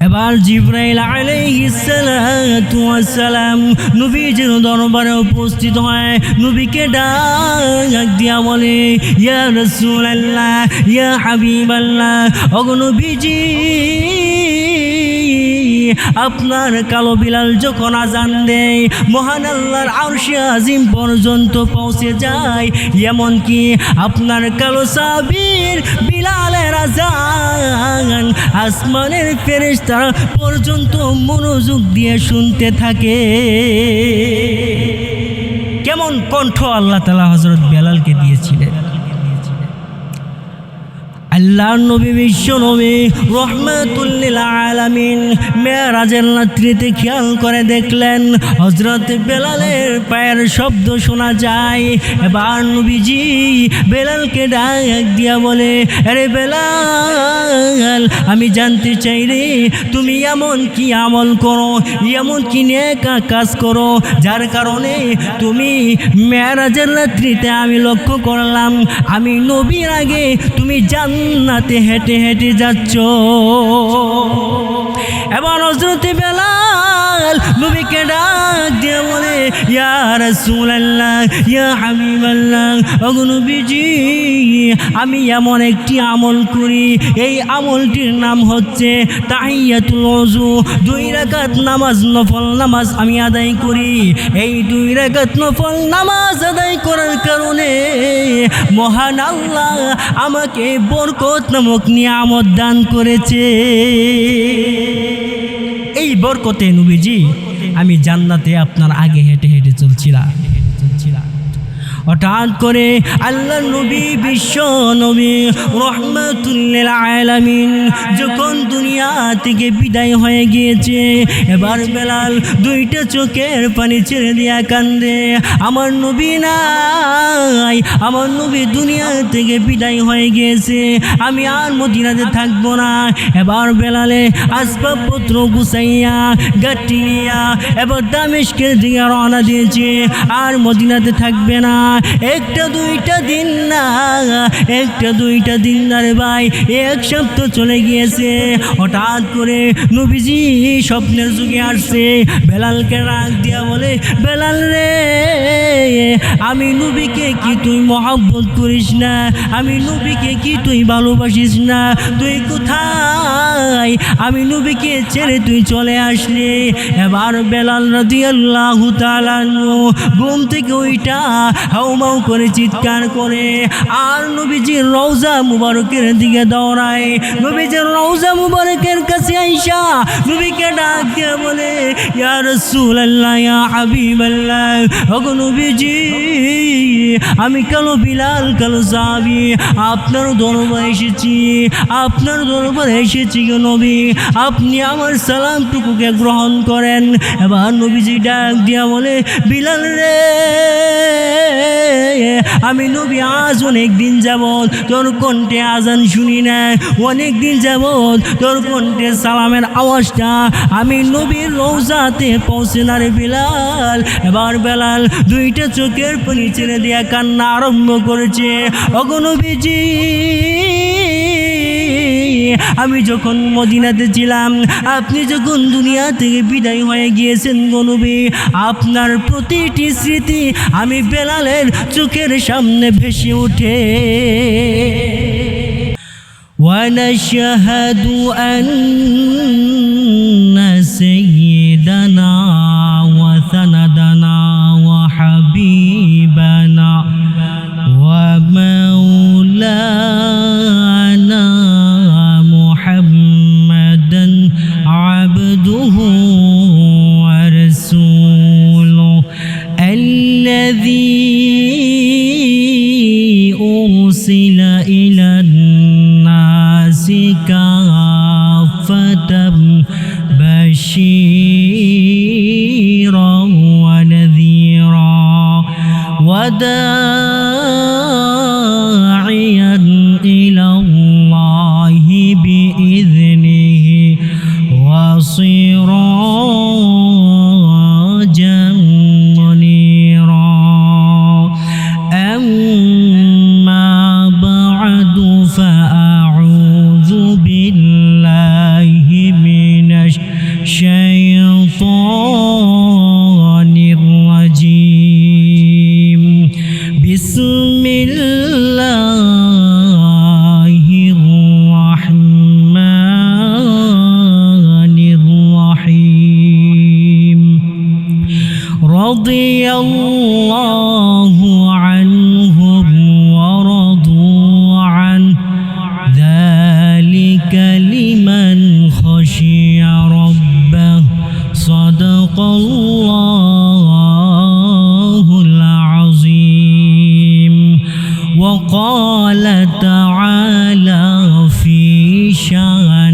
এবার জিব্রাইল আলাইহিসসালাম নবীজির দরবারে উপস্থিত হয়। নবীকে ডাক দিয়া বলে, ইয়া রাসূলুল্লাহ, ইয়া হাবিবাল্লাহ ওগো নবীজি আপনার কালো বিলাল যখন আজান দেয়, মহান আল্লাহর আরশে আজিম পর্যন্ত পৌঁছে যায়। এমনকি আপনার কালো সাবির বিলালের আজান আসমানের ফেরেশতারা পর্যন্ত মনোযোগ দিয়ে শুনতে থাকে। কেমন কণ্ঠ আল্লাহ তালা হজরত বেলালকে আল্লাহর নবী বিশ্ব নবী রহমাতুল্লিল আলামিন মেয়েরাজের রাত্রিতে খেয়াল করে দেখলেন হজরত বেলালের পায়ের শব্দ শোনা যায়। এবার নবীজি বেলালকে ডাক দিয়া বলে, আরে বেলাল, আমি জানতে চাই রে, তুমি এমন কি আমল করো, এমন কি নেকা কাজ করো, যার কারণে তুমি মেয়েরাজের রাত্রিতে আমি লক্ষ্য করলাম, আমি নবীর আগে তুমি জান্নাতে হেঁটে হেঁটে যাচ্ছ। এবার হজরতে বেলাল নবীকে ডাক দিয়ে বলে, ইয়া রাসূলুল্লাহ, ইয়া হাবিবাল্লাহ, ওগো নবীজি, আমি এমন একটি আমল করি। এই আমলটির নাম হচ্ছে তাহিয়াতুল ওযু। দুই রাকাত নামাজ নফল নামাজ আমি আদায় করি। এই দুই রাকাত নফল নামাজ আদায় করার কারণে মহান আল্লাহ আমাকে বরকত নামক নিয়ামত দান করেছে। এই বরকতে নবীজি, আমি জান্নাতে আপনার আগে হেঁটে হেঁটে চলছিলাম। হঠাৎ করে আল্লাহ নবী, বিশ্ব নবী রহমতুল্লিল আলামিন যখন দুনিয়া থেকে বিদায় হয়ে গিয়েছে, এবার বেলাল দুইটা চোখের পানি ছেড়ে দিয়া কান্দে, আমার নবী নাই, আমার নবী দুনিয়া থেকে বিদায় হয়ে গিয়েছে, আমি আর মদিনাতে থাকব না। এবার বেলালে আসবাবপত্র গুছাইয়া গাটি নিয়া, এবার দামেশকের দিকে রওনা দিয়েছে, আর মদিনাতে থাকবে না। একটা দুইটা দিন না, একটা দুইটা দিন না রে ভাই, এক সপ্তাহ চলে গিয়েছে। হঠাৎ করে নবীজি স্বপ্নের যুগে আসছে, বেলালকে রাগ দিয়া বলে, বেলাল রে, আমি নবীকে কি তুই মহাব্বত করিস না? আমি নবীকে কি তুই ভালোবাসিস না? তুই কোথায়? আমি নবীকে ছেড়ে তুই চলে আসলি। এবার বেলাল রাদিয়াল্লাহু তাআলা ঘুম থেকে ওইটা হাউমাউ করে চিৎকার করে। আর নবীজির রওজা মুবারকের দিকে দৌড়ায়। নবীজির রওজা মুবারকের কাছে আইসা নবীকে ডাক বলে, ইয়া রাসূলুল্লাহ, ইয়া নবীজি, আমি কালো বিলাল, কালো সাহাবি আপনার দরবার এসেছি, আপনার দরবার এসেছি গো নবী, আপনি আমার সালামটুকুকে গ্রহণ করেন। এবার নবীজি ডাক দিয়া বলে, বিলাল রে আমি নবী, আজ অনেক দিন যাবৎ তোর কণ্ঠে আজান শুনি না অনেক দিন যাবৎ তোর কণ্ঠে সালামের আওয়াজটা আমি নবীর রৌজাতে পৌঁছে বিলাল। এবার বেলাল দুইটা চোখের পানি ছেড়ে দিয়ে কান্না আরম্ভ করেছে। অগনবীজি আমি যখন মদিনাতে ছিলাম আপনি যখন দুনিয়া থেকে বিদায় হয়ে গিয়েছেন গনবী আপনার প্রতিটি স্মৃতি আমি বেলালের চোখের সামনে ভেসে ওঠে ونشهد أن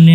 شان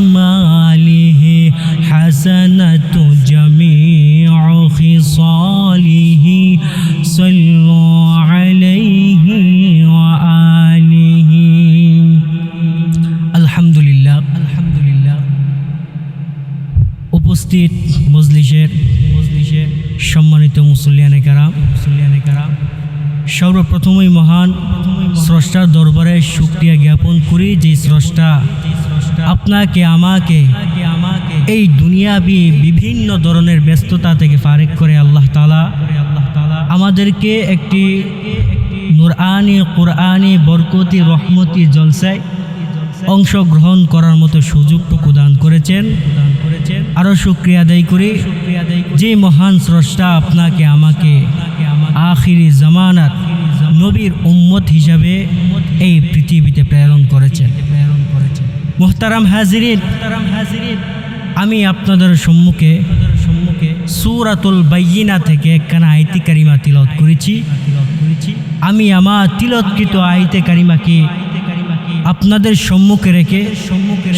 My. আপনাকে, আমাকে, এই দুনিয়াবি বিভিন্ন ধরনের ব্যস্ততা থেকে ফারেক করে আল্লাহ তালা আমাদেরকে একটি নুরআনি, কোরআনি, বরকতি, রহমতি জলসায় অংশগ্রহণ করার মতো সুযোগটুকু দান করেছেন। আরও শুক্রিয়া আদায় করি। যে মহান স্রষ্টা আপনাকে, আমাকে আখিরি জামানার নবীর উম্মত হিসাবে এই পৃথিবীতে প্রেরণ করেছেন। মোহতারাম হাজিরিন, আমি আপনাদের সম্মুখে সম্মুখে সুরাতুল বাইয়িনা থেকে একখানা আইতি কারিমা তিলত করেছি। আমি আমার তিলৎকৃত আইতে কারিমাকে আপনাদের সম্মুখে রেখে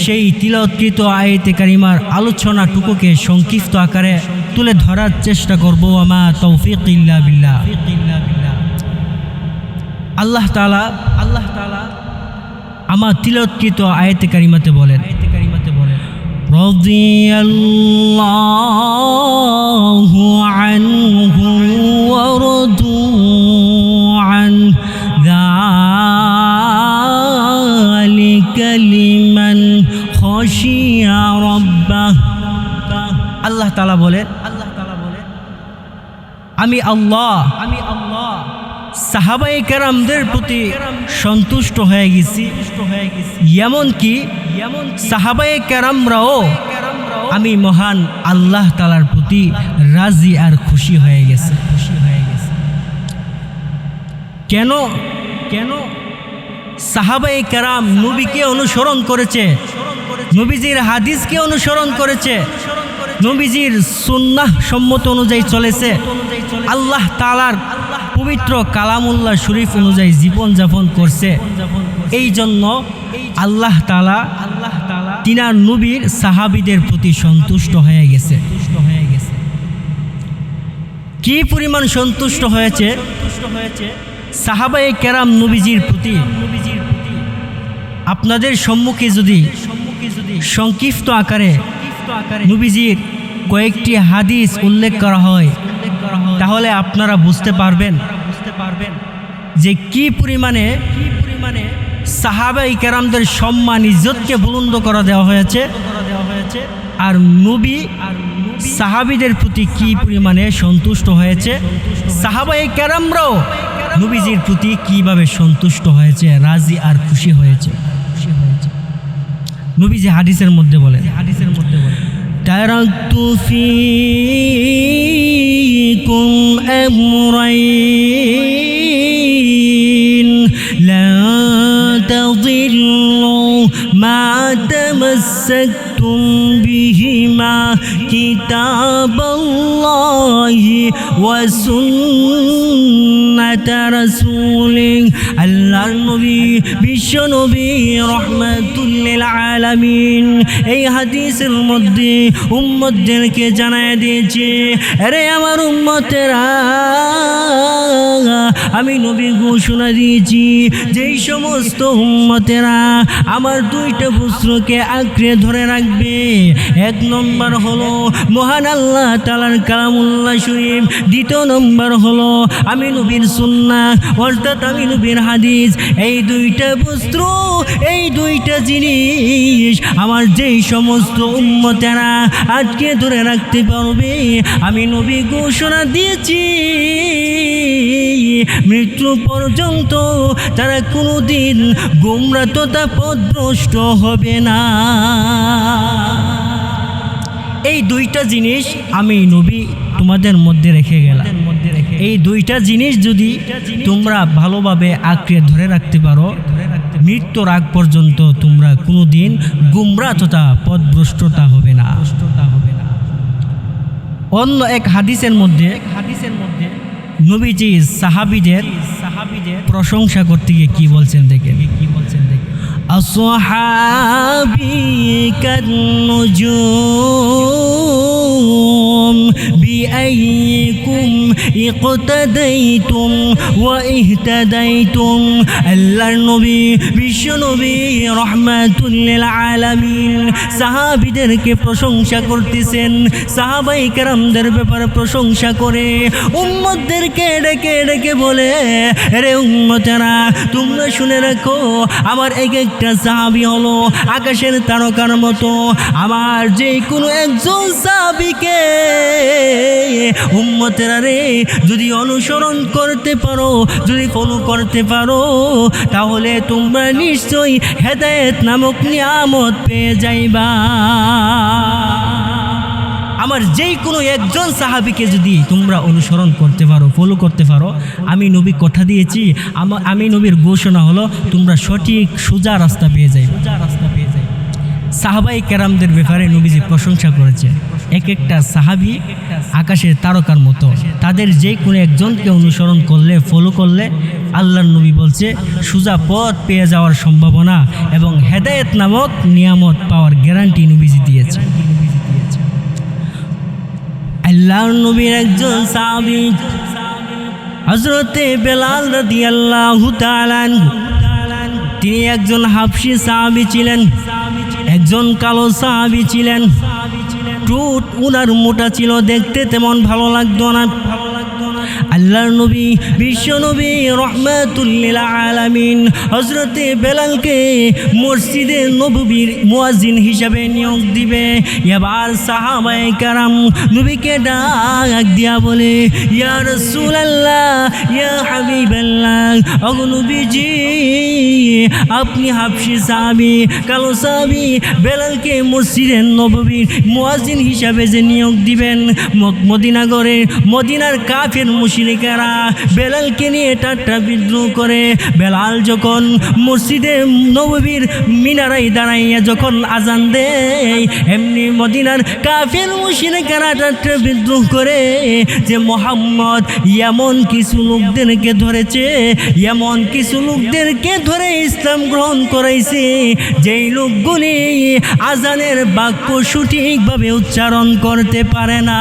সেই তিলৎকৃত আয়তে কারিমার আলোচনাটুকুকে সংক্ষিপ্ত আকারে তুলে ধরার চেষ্টা করব। আমার তৌফিক ইল্লা আল্লাহ তালা আল্লাহ তালা আমার তিলৎকৃত আয়তে কারিমাতে বলেন আয়তে কারিমাতে বলেন رضي الله عنهم ورضوا عنه ذلك لمن خشي ربه আল্লাহ তালা বলেন আল্লাহ তালা বলেন আমি আল্লাহ আমি আল্লাহ সাহাবাই কেরামদের প্রতি সন্তুষ্ট হয়ে গেছি। এমন কি এমন সাহাবাই কেরামরাও আমি মহান আল্লাহ তালার প্রতি রাজি আর খুশি হয়ে গেছে। খুশি হয়ে গেছে কেন? কেন? সাহাবাই কেরাম নবীকে অনুসরণ করেছে, নবীজির হাদিসকে অনুসরণ করেছে, নবীজির সুন্নাহ সম্মত অনুযায়ী চলেছে। আল্লাহ তালার পবিত্র কালামুল্লাহ শরীফ অনুযায়ী জীবন যাপন করছে। এই জন্য আল্লাহ তালা আল্লাহ তালা তিনার নবীর সাহাবিদের প্রতি সন্তুষ্ট হয়ে গেছে। কি পরিমাণ সন্তুষ্ট হয়েছে? সাহাবাই কেরাম নবীজির প্রতি। আপনাদের সম্মুখে যদি সংক্ষিপ্ত আকারে নবীজির কয়েকটি হাদিস উল্লেখ করা হয়, তাহলে আপনারা বুঝতে পারবেন। যে কি পরিমাণে কি পরিমাণে সাহাবাই কেরামদের সম্মান ইজ্জতকে বুলন্দ করা দেওয়া হয়েছে, আর নবী আর সাহাবিদের প্রতি কি পরিমাণে সন্তুষ্ট হয়েছে সাহাবাই কেরামরাও নবীজির প্রতি কীভাবে সন্তুষ্ট হয়েছে, রাজি আর খুশি হয়েছে? খুশি হয়েছে নবীজি হাদিসের মধ্যে বলে হাদিসের মধ্যে বলে تركت فيكم أمرين. لن تضلوا ما تمسكتم بهما كتاب الله وسنة رسوله আল্লাহর নবী বিশ্ব নবী রহমাতুল্লিল আলামিন এই হাদিসের মধ্যে উম্মতদেরকে জানায় দিয়েছে আরে আমার উম্মতেরা আমি নবী ঘোষণা দিয়েছি যেই সমস্ত উম্মতেরা আমার দুইটা পুত্রকে আঁকড়ে ধরে রাখবে এক নম্বর হলো মহান আল্লাহ তালার কালামুল্লাহ শরীফ। দ্বিতীয় নম্বর হলো আমি নবীর সুন্না অর্থাৎ আমি নবীর হাদিস। এই দুইটা বস্ত্র এই দুইটা জিনিস আমার যেই সমস্ত উম্মতেরা আজকে ধরে রাখতে পারবে, আমি নবী ঘোষণা দিয়েছি। মৃত্যু পর্যন্ত তারা কোনোদিন গোমরা তথা পদভ্রষ্ট হবে না। এই দুইটা জিনিস আমি নবী তোমাদের মধ্যে রেখে গেলাম। এই দুইটা জিনিস যদি তোমরা ভালোভাবে আঁকড়ে ধরে রাখতে পারো মৃত্যুর আগ পর্যন্ত তোমরা কোনোদিন গুমরা তথা পদভ্রষ্টতা হবে না। অন্য এক হাদিসের মধ্যে হাদিসের মধ্যে নবীজি সাহাবিদের সাহাবিদের প্রশংসা করতে গিয়ে কি বলছেন দেখে কি বলছেন أصحابي كالنجوم بأيكم اقتديتم واهتديتم আল্লাহর নবী বিশ্ব নবী রহমাতুল্লিল আলামিন সাহাবিদেরকে প্রশংসা করতেছেন সাহাবাই কেরামদের ব্যাপারে প্রশংসা করে উম্মতদেরকে ডেকে ডেকে বলে রে উম্মতেরা তোমরা শুনে রাখো আমার এক একটা সাহাবি হলো আকাশের তারকার মতো আমার যে কোনো একজন সাহাবিকে উম্মতেরা রে, যদি অনুসরণ করতে পারো, যদি ফলো করতে পারো, তাহলে তোমরা নিশ্চয়ই হেদায়েত নামক নিয়ামত পেয়ে যাইবা। আমার যেই কোনো একজন সাহাবিকে যদি তোমরা অনুসরণ করতে পারো ফলো করতে পারো, আমি নবী কথা দিয়েছি, আমা- আমি নবীর ঘোষণা হলো, তোমরা সঠিক সোজা রাস্তা পেয়ে যাই সোজা রাস্তা পেয়ে যাই সাহাবাই কেরামদের ব্যাপারে নবীজি প্রশংসা করেছে। এক একটা সাহাবি আকাশের তারকার মতো। তাদের যে কোনো একজনকে অনুসরণ করলে ফলো করলে আল্লাহর নবী বলছে, সুজা পথ পেয়ে যাওয়ার সম্ভাবনা এবং হেদায়েত নামক নিয়ামত পাওয়ার গ্যারান্টি নবীজি দিয়েছে। আল্লাহর নবীর একজন সাহাবি হজরতে বেলাল রাদি আল্লাহ তিনি একজন হাফসি সাহাবি ছিলেন, একজন কালো সাহাবি ছিলেন। টুট উনার মোটা ছিল দেখতে তেমন ভালো লাগতো না। আল্লাহর নবী, বিশ্ব নবী রহমাতুল্লিল আলামিন হজরতে বেলালকে মসজিদে নববীর মুয়াজিন হিসাবে নিয়োগ দিবে। এবার সাহাবায়ে কারাম নবীকে ডাক দিয়া বলে, ইয়া রাসূলুল্লাহ, ইয়া হাবিবাল্লাহ ওগো নবীজি, আপনি হাফসি সাহাবি, কালো সাহাবি, বেলালকে মসজিদে নববীর মুয়াজিন হিসাবে যে নিয়োগ দিবেন মদিনাগরে মদিনার কাফের মুশরিকেরা বেলালকে নিয়ে ঠাট্টা বিদ্রোহ করে। বেলাল যখন মসজিদে নববীর মিনারাই দাঁড়াইয়া যখন আজান দেয়, এমনি মদিনার কাফের মুশরিকেরা ঠাট্টা বিদ্রোহ করে যে, মোহাম্মদ, এমন কিছু লোকদেরকে ধরেছে, এমন কিছু লোকদেরকে ধরে ইসলাম গ্রহণ করাইছে, যেই লোকগুলি আজানের বাক্য সঠিকভাবে উচ্চারণ করতে পারে না।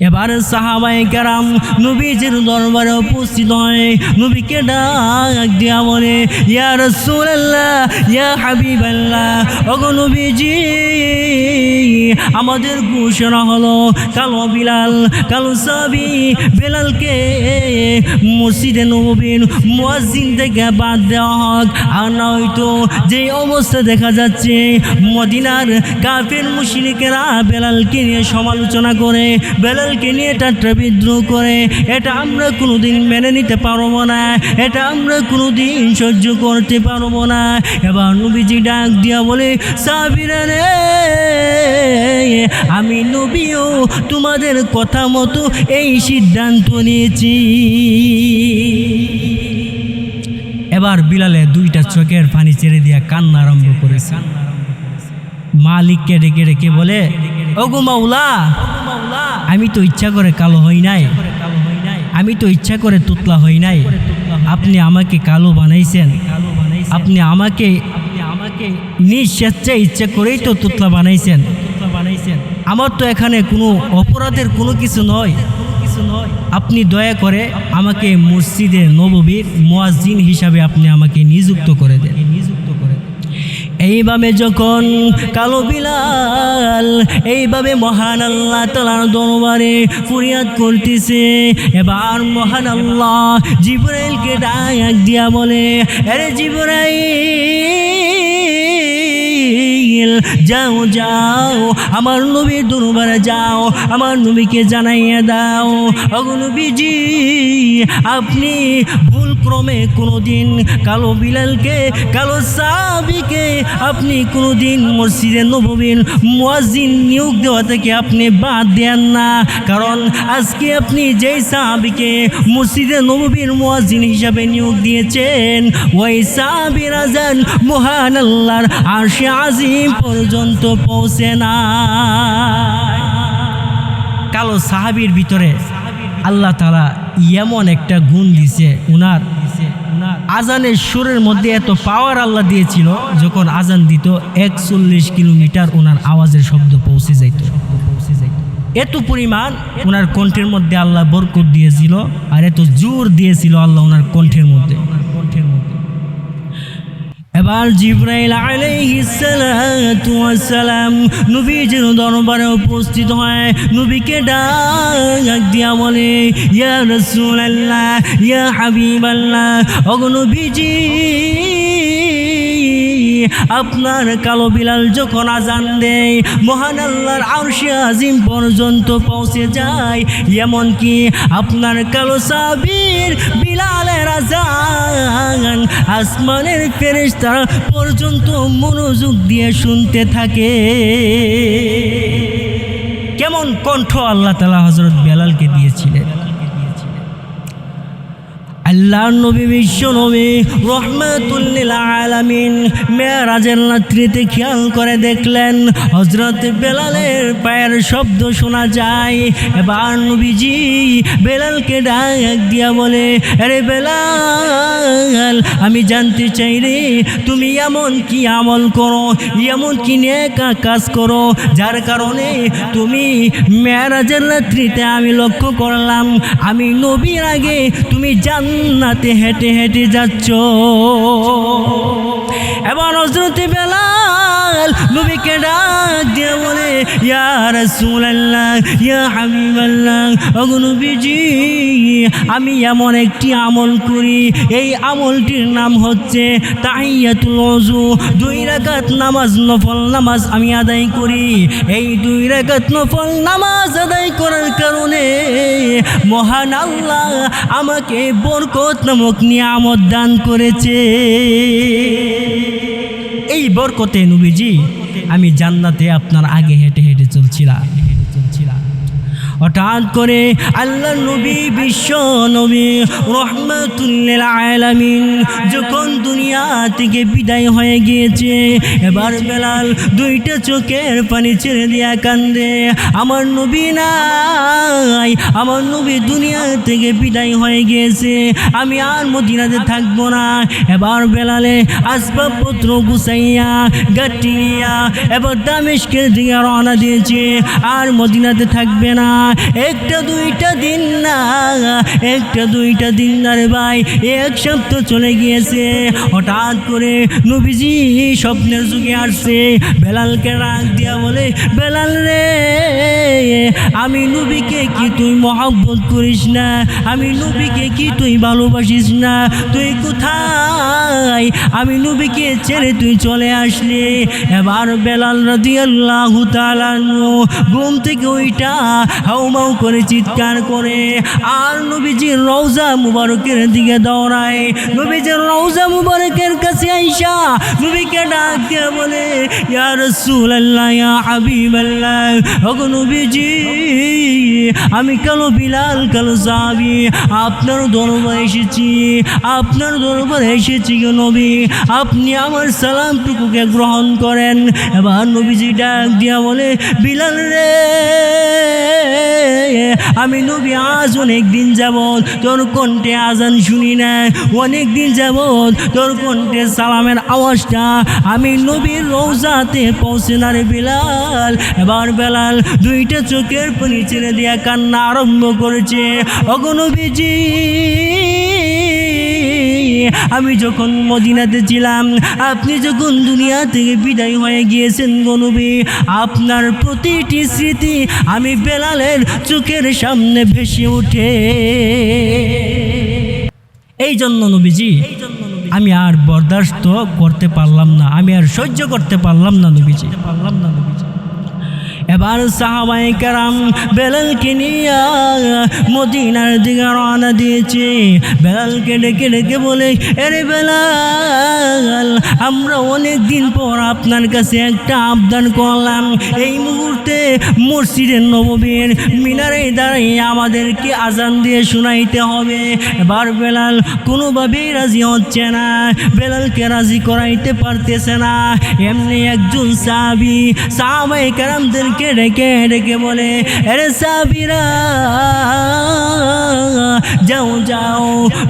এবার সাহাবাই কারাম নবীজির দরবারে উপস্থিত হয়। নবীকে ডাক দিয়া বলে, ইয়া রাসূলুল্লাহ, ইয়া হাবিবাল্লাহ, ওগো নবীজি, আমাদের ঘোষণা হলো, কালো বিলাল, কালো সাবি বেলালকে মসজিদে নবীন মুয়াজ্জিন থেকে বাদ দেওয়া হোক। আর নয়তো যে অবস্থা দেখা যাচ্ছে, মদিনার কাফের মুশরিকেরা বেলালকে নিয়ে সমালোচনা করে বেলালকে নিয়ে টাট্টা বিদ্রোহ করে, এটা আমরা কোনোদিন মেনে নিতে পারব না, এটা আমরা কোনোদিন সহ্য করতে পারব না। এবার নবীজি ডাক দিয়া বলে, সাবিরা রে, আমি নবীও তোমাদের কথা মতো এই সিদ্ধান্ত নিয়েছি। এবার বিলালে দুইটা চোখের পানি ছেড়ে দিয়া কান্না আরম্ভ করেছে। মালিককে ডেকে ডেকে বলে ওগো মাওলা, আমি তো ইচ্ছা করে কালো হই নাই। আমি তো ইচ্ছা করে তুতলা হই নাই। আপনি আমাকে কালো বানাইছেন। আপনি আমাকে আমাকে নিজ স্বেচ্ছায় ইচ্ছা করেই তো তুতলা বানাইছেন। বানাইছেন আমার তো এখানে কোনো অপরাধের কোনো কিছু নয়। কিছু নয় আপনি দয়া করে আমাকে মসজিদে নববীর মোয়াজিন হিসাবে আপনি আমাকে নিযুক্ত করে দেন নিযুক্ত করে দেন। এইভাবে যখন কালো বিলাল এইভাবে মহান আল্লাহ তালার দরবারে ফুরিয়াদ করতেছে, এবার মহান আল্লাহ জিবরাইলকে ডাক দিয়া বলে, আরে জিবরাইল, যাও যাও, আমার নবীর দরবারে যাও, আমার নবীকে জানাইয়া দাও। অগনবীজি আপনি ভুল ক্রমে কোনোদিন কালো বিলালকে, কালো সাবিকে আপনি কোনোদিন মসজিদে নবীর মুয়াজ্জিন নিয়োগ দেওয়া থেকে আপনি বাদ দেন না। কারণ আজকে আপনি যেই সাহাবিকে মসজিদে নবীর মুয়াজ্জিন হিসাবে নিয়োগ দিয়েছেন, ওই সাহাবির আজান মহান আল্লাহর আরশে আজিম পর্যন্ত পৌঁছে না কালো সাহাবির ভিতরে আল্লাহ তালা এমন একটা গুণ দিছে, উনার আজানের সুরের মধ্যে এত পাওয়ার আল্লাহ দিয়েছিল, যখন আজান দিত, একচল্লিশ কিলোমিটার ওনার আওয়াজের শব্দ পৌঁছে যাইত। পৌঁছে যাইত এত পরিমাণ ওনার কণ্ঠের মধ্যে আল্লাহ বরকত দিয়েছিল, আর এত জোর দিয়েছিল আল্লাহ ওনার কণ্ঠের মধ্যে ওনার কণ্ঠের মধ্যে। এবার জিব্রাইল আলাইহিসালাম নবীজির দরবারে উপস্থিত হয়। নবীকে ডাক দিয়া বলে, ইয়া রাসূলুল্লাহ, ইয়া হাবিবাল্লাহ ওগো নবীজি আপনার কালো বিলাল যখন আজান দেয়, মহান আল্লাহর আরশে আজিম পর্যন্ত পৌঁছে যায়। এমনকি আপনার কালো সাবির বিলালের আজান, আসমানের ফেরেশতা পর্যন্ত মনোযোগ দিয়ে শুনতে থাকে। কেমন কণ্ঠ আল্লাহ তালা হজরত বেলালকে। আল্লাহ নবী বিশ্ব নবী রহমাতুল্লিল আলামিন মেয়েরাজের রাত্রিতে খেয়াল করে দেখলেন হজরত বেলালের পায়ের শব্দ শোনা যায়। এবার নবীজি বেলালকে ডাক দিয়া বলে, আরে বেলাল, আমি জানতে চাই রে, তুমি এমন কি আমল করো, এমন কি নেকা কাজ করো, যার কারণে তুমি মেয়েরাজের রাত্রিতে আমি লক্ষ্য করলাম, আমি নবীর আগে তুমি জান্নাতে হেঁটে হেঁটে যাচ্ছ। এবার হজরতে বেলাল নবীকে ডাক দিয়ে বলে, ইয়া রাসূলুল্লাহ, ইয়া হাবিবাল্লাহ নবীজি, আমি এমন একটি আমল করি। এই আমলটির নাম হচ্ছে তাহিয়াতুল ওযু। দুই রাকাত নামাজ নফল নামাজ আমি আদায় করি। এই দুই রাকাত নফল নামাজ আদায় করার কারণে মহান আল্লাহ আমাকে বরকত নামক নিয়ামত দান করেছে। বরকতে নবীজি আমি জান্নাতে আপনার আগে হেঁটে হেঁটে চলছিলাম। হেঁটে চলছিলাম হঠাৎ করে আল্লাহ নবী, বিশ্ব নবী রহমতুল্লিল যখন দুনিয়া থেকে বিদায় হয়ে গিয়েছে, এবার বেলাল দুইটা চোখের পানি ছেড়ে দিয়া কান্দে, আমার নবী নাই, আমার নবী দুনিয়া থেকে বিদায় হয়ে গিয়েছে, আমি আর মদিনাতে থাকব না। এবার বেলালে আসবাবপত্র গুছাইয়া গাটিয়া এবার দামেশকের দিকে রওনা দিয়েছে, আর মদিনাতে থাকবে না। একটা দুইটা দিন না, একটা দুইটা দিন না রে ভাই, এক সপ্তাহ চলে গিয়েছে। হঠাৎ করে নবীজি স্বপ্নের যুগে আসছে। বেলালকে রাগ দিয়া বলে, বেলাল রে, আমি নবীকে কি তুই মহব্বত করিস না? আমি নবীকে কি তুই ভালোবাসিস না? তুই কোথায়? আমি নবীকে ছেড়ে তুই চলে আসলি। এবার বেলাল রাদিয়াল্লাহু তাআলা ঘুম থেকে ওইটা হাউ মাউ করে চিৎকার করে। আর নবীজির রওজা মুবারকের দিকে দৌড়ায়। নবীজির রওজা মুবারকের কাছে আইসা নবীকে ডাক বলে, ইয়া রাসূলুল্লাহ, ইয়া হাবিবাল্লাহ, ওগো নবীজি, আমি কালো বিলাল, কালো সাহাবি, আপনার দরবারে এসেছি, আপনার দরবারে এসেছি গো নবী, আপনি আমার সালামটুকুকে গ্রহণ করেন। এবার নবীজি ডাক দিয়া বলে, বিলাল রে আমি নবী, আজ অনেক দিন যাবৎ তোর কণ্ঠে আজান শুনি না অনেক দিন যাবৎ তোর কণ্ঠে সালামের আওয়াজটা আমি নবীর রোজাতে পৌঁছে না রে বিলাল। এবার বেলাল দুইটা চোখের পানি ছেড়ে দিয়ে কান্না আরম্ভ করেছে। অগনবীজি আমি যখন মদিনাতে ছিলাম, আপনি যখন দুনিয়া থেকে বিদায় হয়ে গিয়েছেন গনবী আপনার প্রতিটি স্মৃতি আমি বেলালের চোখের সামনে ভেসে ওঠে। এই জন্য নবীজি, আমি আর বরদাস্ত করতে পারলাম না, আমি আর সহ্য করতে পারলাম না নবীজি। পারলাম না এবার সাহাবাই কারাম বেলালকে নিয়ে মদিনার দিকে রওনা দিয়েছে। বেলালকে ডেকে ডেকে বলে, এরে বেলাল, আমরা অনেক দিন পর আপনার কাছে একটা আবদান করলাম। এই মুহূর্তে মসজিদের নববীর মিনারে দাঁড়িয়ে আমাদেরকে আজান দিয়ে শোনাইতে হবে। এবার বেলাল কোনোভাবেই রাজি হচ্ছে না। বেলালকে রাজি করাইতে পারতেছে না। এমনি একজন সাবি সাহাবাই কারামদেরকে ডেকে ডেকে বলে আরে সাবিরা, যাও যাও,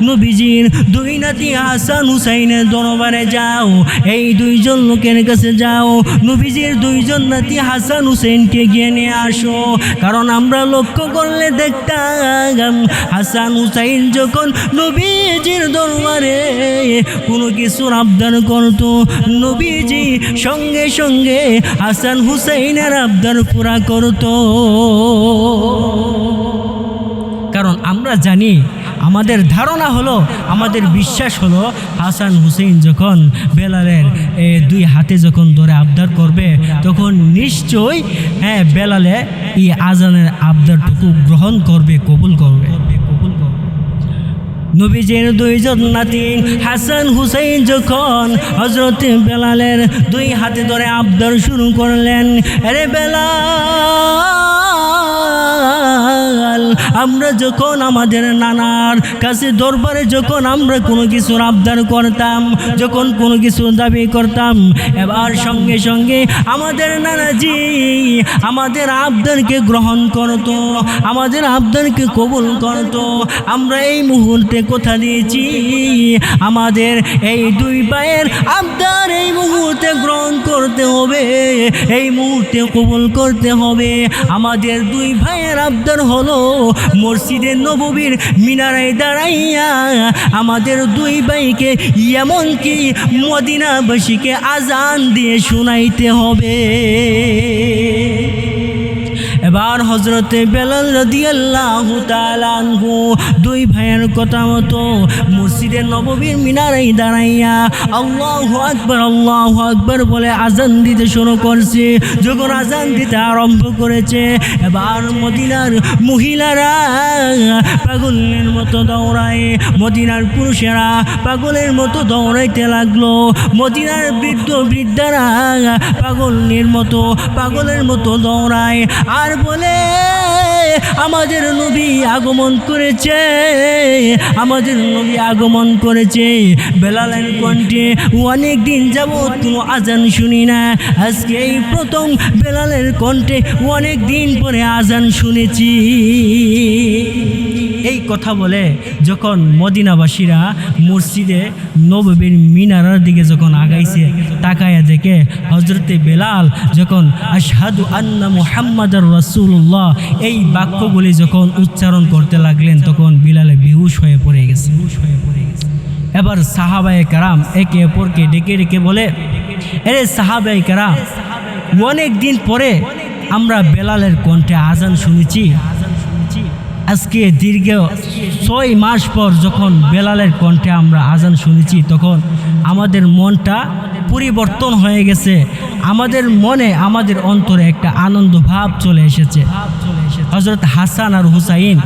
নবীজির দুই নাতি হাসান হুসাইনের দরবারে যাও, এই দুইজন লোকের কাছে যাও, নবীজির দুইজন নাতি হাসান হুসেনকে গিয়ে নিয়ে আসো, কারণ আমরা লক্ষ্য করলে দেখতাম হাসান হুসাইন যখন নবীজির দরবারে কোনো কিছুর আবদার করতো, নবীজি সঙ্গে সঙ্গে হাসান হুসাইনের আবদার পুরা করতো কারণ আমরা জানি, আমাদের ধারণা হলো, আমাদের বিশ্বাস হলো, হাসান হুসেন যখন বেলালের দুই হাতে যখন ধরে আবদার করবে, তখন নিশ্চয়ই হ্যাঁ বেলালে এই আজানের আবদারটুকু গ্রহণ করবে, কবুল করবে। নবীজের দুইজন নাতি হাসান হুসাইন যখন হজরত বেলালের দুই হাতে ধরে আবদার শুরু করলেন, আরে বেলাল আমরা যখন আমাদের নানার কাছে দরবারে যখন আমরা কোনো কিছুর আবদার করতাম, যখন কোনো কিছুর দাবি করতাম, এবার সঙ্গে সঙ্গে আমাদের নানাজি আমাদের আবদারকে গ্রহণ করতো, আমাদের আবদারকে কবুল করতো। আমরা এই মুহূর্তে কথা দিয়েছি, আমাদের এই দুই পায়ের আবদার এই মুহূর্তে গ্রহণ করতে হবে, এই মুহূর্তে কবুল করতে হবে। আমাদের দুই ভাইয়ের আবদার হলো মসজিদে নববীর মিনারায় দাঁড়াইয়া আমাদের দুই ভাইকে এমনকি মদিনাবাসীকে আজান দিয়ে শুনাইতে হবে। এবার হজরতে বেলাল রদিয়াল্লাহু তাআলাহু দুই ভাইয়ের কথা মতো মসজিদের নববীর মিনারেই দাঁড়াইয়া আল্লাহু আকবার আল্লাহু আকবার বলে আজান দিতে শুরু করছে। যখন আজান দিতে আরম্ভ করেছে, এবার মদিনার মহিলারা পাগলের মতো দৌড়ায়। মদিনার পুরুষেরা পাগলের মতো দৌড়াইতে লাগল। মদিনার বৃদ্ধ বৃদ্ধারা পাগলের মতো পাগলের মতো দৌড়ায়। আর বলে আমাদের নবী আগমন করেছে, আমাদের নবী আগমন করেছে। বেলালের কণ্ঠে অনেক দিন যাব কোনো আজান শুনি না। আজকে এই প্রথম বেলালের কণ্ঠে অনেক দিন পরে আজান শুনেছি। এই কথা বলে যখন মদিনাবাসীরা মসজিদে নববীর মিনারার দিকে যখন আগাইছে, তাকায়া দেখে হজরতে বেলাল যখন আশহাদু আন্না মুহাম্মাদার রসুল্লাহ এই বাক্যগুলি যখন উচ্চারণ করতে লাগলেন, তখন বিলালে বেহুশ হয়ে পড়ে গেছে। এবার সাহাবায়ে কারাম একে অপরকে ডেকে ডেকে বলে, এরে সাহাবায়ে কারাম, অনেক দিন পরে আমরা বেলালের কণ্ঠে আজান শুনেছি। আজকে দীর্ঘ ছয় মাস পর যখন বেলালের কণ্ঠে আমরা আজান শুনেছি, তখন আমাদের মনটা পরিবর্তন হয়ে গেছে। আমাদের মনে, আমাদের অন্তরে একটা আনন্দ ভাব চলে এসেছে। হজরত হাসান আর হুসাইন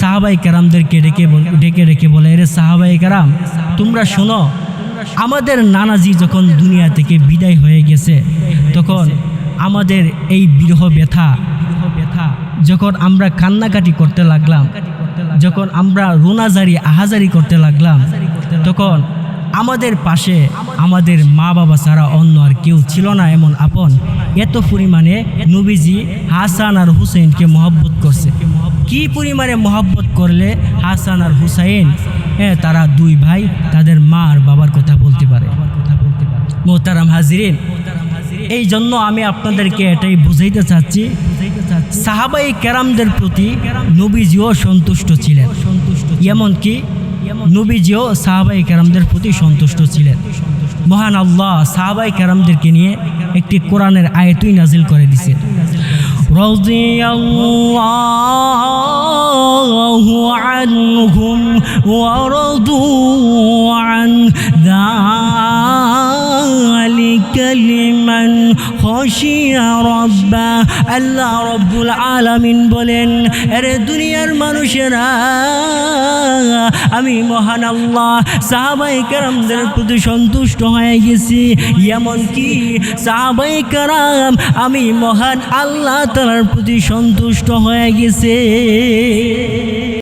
সাহাবাই কারামদেরকে ডেকে ডেকে ডেকে বলে রে সাহাবাই কারাম, তোমরা শোনো, আমাদের নানাজি যখন দুনিয়া থেকে বিদায় হয়ে গেছে, তখন আমাদের এই বিরহ ব্যথা, যখন আমরা কান্নাকাটি করতে লাগলাম, যখন আমরা রোনাজারি, আহাজারি করতে লাগলাম, তখন আমাদের পাশে আমাদের মা বাবা ছাড়া অন্য আর কেউ ছিল না এমন আপন এত পরিমাণে নবীজি হাসান আর হুসেনকে মহব্বত করছে। কি পরিমাণে মহব্বত করলে হাসান আর হুসাইন? হ্যাঁ তারা দুই ভাই, তাদের মা আর বাবার কথা বলতে পারে। মোহতারাম হাজিরিন এই জন্য আমি আপনাদেরকে এটাই বুঝাইতে চাচ্ছি সাহাবাই ক্যারামদের প্রতি নবীজিও সন্তুষ্ট ছিলেন। এমনকি নবীজিও সাহাবাই কেরামদের প্রতি সন্তুষ্ট ছিলেন। মহান আল্লাহ সাহাবাই কেরামদেরকে নিয়ে একটি কোরআনের আয়তুই নাজিল করে দিছে رضي الله عنهم ورضوا عن ذلك লিমান খসিয়া রব্বা, আল্লাহ রব্বুল আলামিন বলেন, আরে দুনিয়ার মানুষেরা, আমি মহান আল্লাহ সাহাবাই কারামদের প্রতি সন্তুষ্ট হয়ে গেছি। এমনকি সাহাবাই কারাম, আমি মহান আল্লাহ তালার প্রতি সন্তুষ্ট হয়ে গেছে।